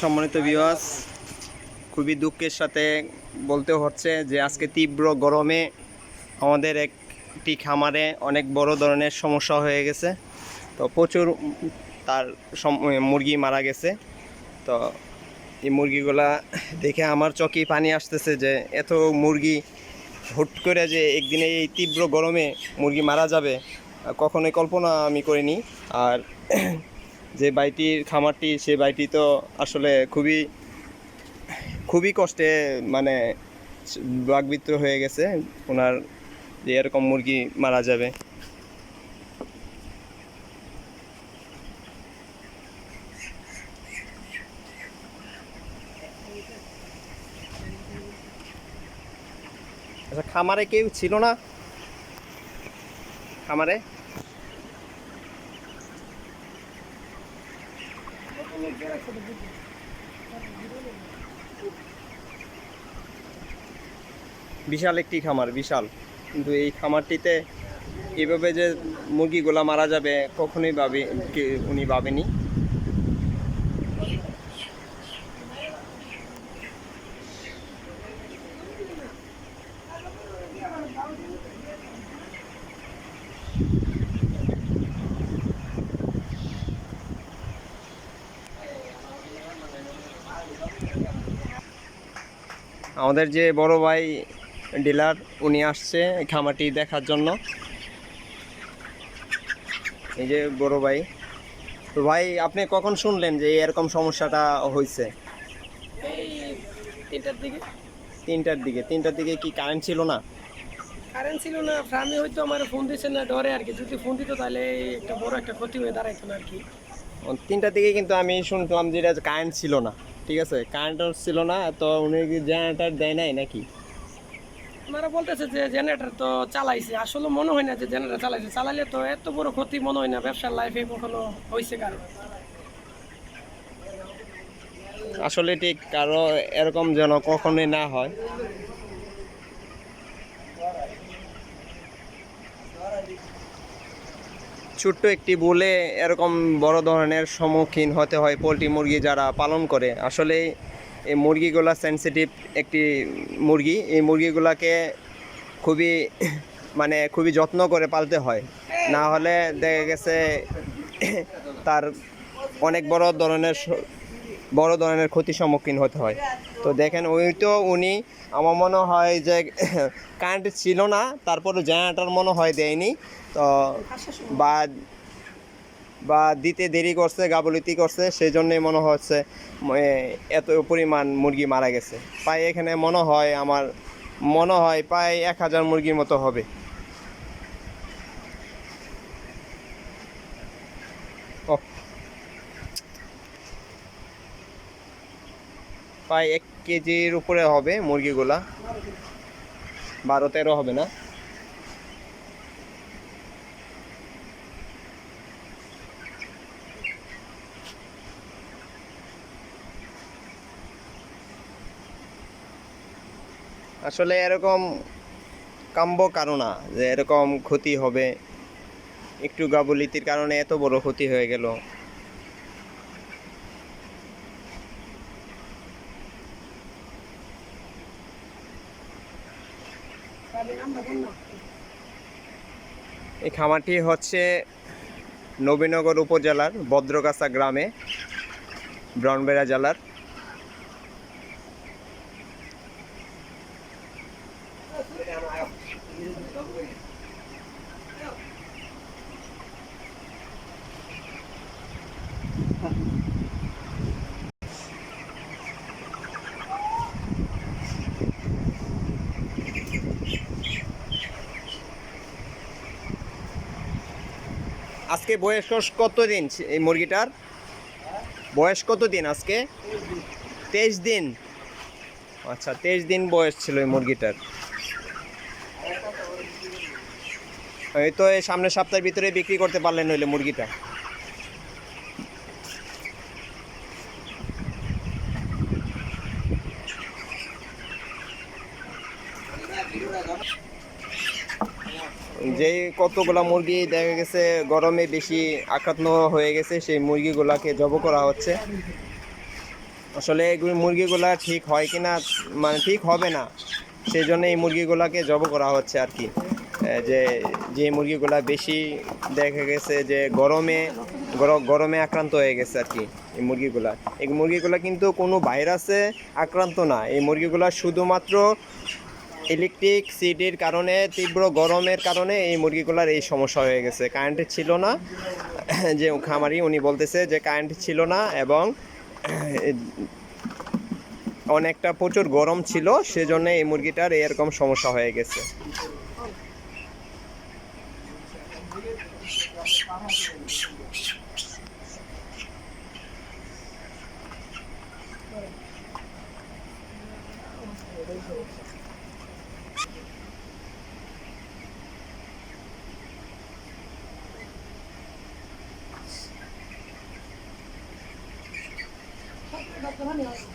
সম্মানিত বিওয়াস খুবই দুঃখের সাথে বলতে হচ্ছে যে আজকে তীব্র গরমে আমাদের একটি খামারে অনেক বড় ধরনের সমস্যা হয়ে গেছে। তো প্রচুর তার মুরগি মারা গেছে। তো এই মুরগিগুলা দেখে আমার চোখে পানি আসতেছে যে এত মুরগি হুট করে যে একদিনে এই তীব্র গরমে মুরগি মারা যাবে, কখনোই কল্পনা আমি করিনি। আর যে বাইটির খামারটি, সে বাইটি তো আসলে খুবই খুবই কষ্টে মানে বাগবিত্র হয়ে গেছে। ওনার যে এরকম মুরগি মারা যাবে। আচ্ছা খামারে কেউ ছিল না? খামারে? বিশাল একটি খামার, বিশাল। কিন্তু এই খামারটিতে এভাবে যে মুরগিগুলা মারা যাবে, কখনোই ভাবি উনি ভাবেনি। আমাদের যে বড় ভাই ডিলার উনি আসছে এই খামারটি দেখার জন্য। এই যে বড় ভাই। তো ভাই আপনি কখন শুনলেন যে এরকম সমস্যাটা হয়েছে? এই তিনটার দিকে। তিনটার দিকে। তিনটার দিকে কি কারেন্ট ছিল না? কারেন্ট ছিল না ফ্যামিলি হয়তো আমার ফোন দিচ্ছে না ডরে আর কি। যদি ফোন দিত তাহলে একটা বড় একটা ক্ষতি হয়ে দাঁড়াইতো না আর কি। তিনটার দিকে কিন্তু আমি শুনলাম যে এটা কারেন্ট ছিল না। ঠিক আছে কারেন্ট ছিল না তো উনি কি জেনারেটার দেয় নাই নাকি? ওনারা বলতেছে যে জেনারেটর তো চালাইছে। আসলে মনে হয় না যে জেনারেটর চালাইছে। চালাইলে তো এত বড় ক্ষতি মনে হয় না ব্যবসার লাইফে কখনো হয়েছে কারণ আসলে ঠিক কারও এরকম যেন কখনোই না হয়। ছোট্ট একটি বলে এরকম বড় ধরনের সম্মুখীন হতে হয় পোলট্রি মুরগি যারা পালন করে। আসলে এই মুরগিগুলা সেন্সিটিভ একটি মুরগি। এই মুরগিগুলাকে খুবই মানে খুবই যত্ন করে পালতে হয়। না হলে দেখা গেছে তার অনেক বড় ধরনের বড় ধরনের ক্ষতির সম্মুখীন হতে হয়। তো দেখেন, ওই তো উনি আমার মনে হয় যে কারেন্ট ছিল না, তারপরে জেনারেটার মনে হয় দেয়নি। তো বা বা দিতে দেরি করছে, গাবলিতি করছে সেই জন্যই মনে হচ্ছে এত পরিমাণ মুরগি মারা গেছে। প্রায় এখানে মনে হয় আমার, মনে হয় প্রায় এক হাজার মুরগির মতো হবে। প্রায় এক কেজির উপরে হবে মুরগিগুলা। বারো তেরো হবে না? আসলে এরকম কাম্য কারণ না, যে এরকম ক্ষতি হবে। একটু গাবলিতির কারণে এত বড় ক্ষতি হয়ে গেল। এই খামারটি হচ্ছে নবীনগর উপজেলার ভদ্রকাছা গ্রামে ব্রাউনবেড়া জেলার। আজকে বয়স কত দিন এই মুরগিটার? বয়স কত দিন আজকে? তেইশ দিন। আচ্ছা তেইশ দিন বয়স ছিল এই মুরগিটার। এই তো এই সামনের সপ্তাহের ভিতরে বিক্রি করতে পারলেন নইলে মুরগিটা। যে কতগুলা মুরগি দেখা গেছে, গরমে বেশি আক্রান্ত হয়ে গেছে, সেই মুরগিগুলাকে জব করা হচ্ছে। আসলে এগুলো মুরগিগুলা ঠিক হয় কিনা মানে ঠিক হবে না সেই জন্য এই মুরগিগুলাকে জব করা হচ্ছে আর কি। যে যে মুরগিগুলা বেশি দেখা গেছে যে গরমে, গর- গরমে আক্রান্ত হয়ে গেছে আর কি এই মুরগিগুলা। এই মুরগিগুলা কিন্তু কোনো ভাইরাসে আক্রান্ত না, এই মুরগিগুলা শুধুমাত্র ইলেকট্রিক সিটির কারণে, তীব্র গরমের কারণে এই মুরগিগুলার এই সমস্যা হয়ে গেছে কারেন্ট ছিল না যে খামারি, উনি বলতেছে যে কারেন্ট ছিল না এবং অনেকটা প্রচুর গরম ছিল, সেজন্য এই মুরগিটার এরকম সমস্যা হয়ে গেছে Thank you. তোমার